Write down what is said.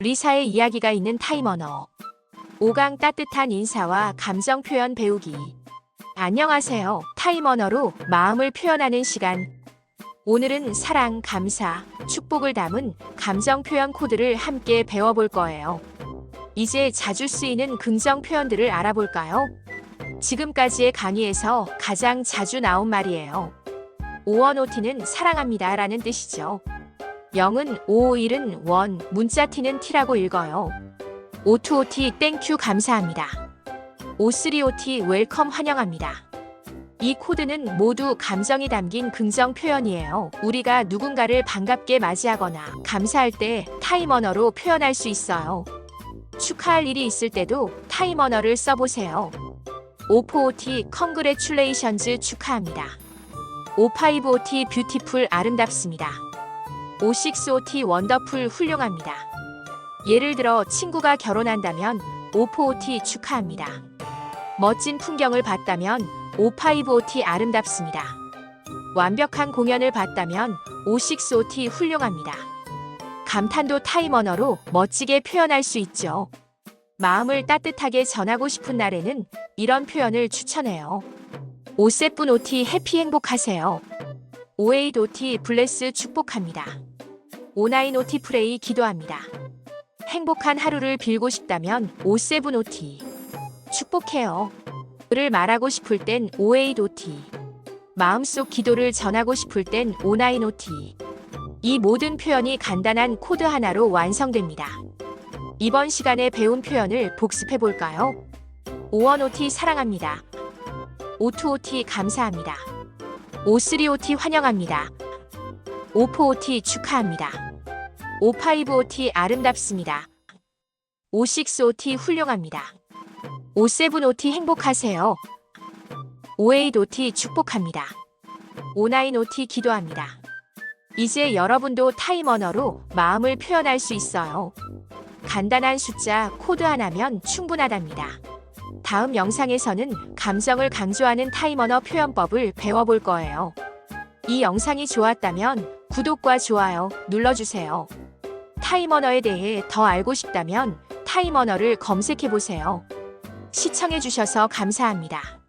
리사의 이야기가 있는 타임 언어. 5강 따뜻한 인사와 감정 표현 배우기. 안녕하세요. 타임 언어로 마음을 표현하는 시간. 오늘은 사랑, 감사, 축복을 담은 감정 표현 코드를 함께 배워볼 거예요. 이제 자주 쓰이는 긍정 표현들을 알아볼까요? 지금까지의 강의에서 가장 자주 나온 말이에요. 오원오티는 사랑합니다 라는 뜻이죠. 0은 551은 원, 문자 T는 T라고 읽어요. O2OT 땡큐 감사합니다. O3OT 웰컴 환영합니다. 이 코드는 모두 감정이 담긴 긍정 표현이에요. 우리가 누군가를 반갑게 맞이하거나 감사할 때 타임 언어로 표현할 수 있어요. 축하할 일이 있을 때도 타임 언어를 써보세요. O4OT 컨그레츄레이션즈 축하합니다. O5OT 뷰티풀 아름답습니다. O6OT 원더풀 훌륭합니다. 예를 들어 친구가 결혼한다면 O4OT 축하합니다. 멋진 풍경을 봤다면 O5OT 아름답습니다. 완벽한 공연을 봤다면 O6OT 훌륭합니다. 감탄도 타임 언어로 멋지게 표현할 수 있죠. 마음을 따뜻하게 전하고 싶은 날에는 이런 표현을 추천해요. 오세분 오티 해피 행복하세요. 오에이드 오티 블레스 축복합니다. 오나인 오티 프레이 기도합니다. 행복한 하루를 빌고 싶다면 오세분 오티 축복해요. 를 말하고 싶을 땐 오에이드 오티 마음속 기도를 전하고 싶을 땐 오나인 오티 이 모든 표현이 간단한 코드 하나로 완성됩니다. 이번 시간에 배운 표현을 복습해 볼까요? 오원 오티 사랑합니다. 오투 오티 감사합니다. 오쓰리 오티 환영합니다. 오포오티 축하합니다. 오파이브오티 아름답습니다. 오식스오티 훌륭합니다. 오세븐오티 행복하세요. 오에이도티 축복합니다. 오나인오티 기도합니다. 이제 여러분도 타임 언어로 마음을 표현할 수 있어요. 간단한 숫자 코드 하나면 충분하답니다. 다음 영상에서는 감정을 강조하는 타임 언어 표현법을 배워볼 거예요. 이 영상이 좋았다면 구독과 좋아요 눌러주세요. 타임 언어에 대해 더 알고 싶다면 타임 언어를 검색해 보세요. 시청해주셔서 감사합니다.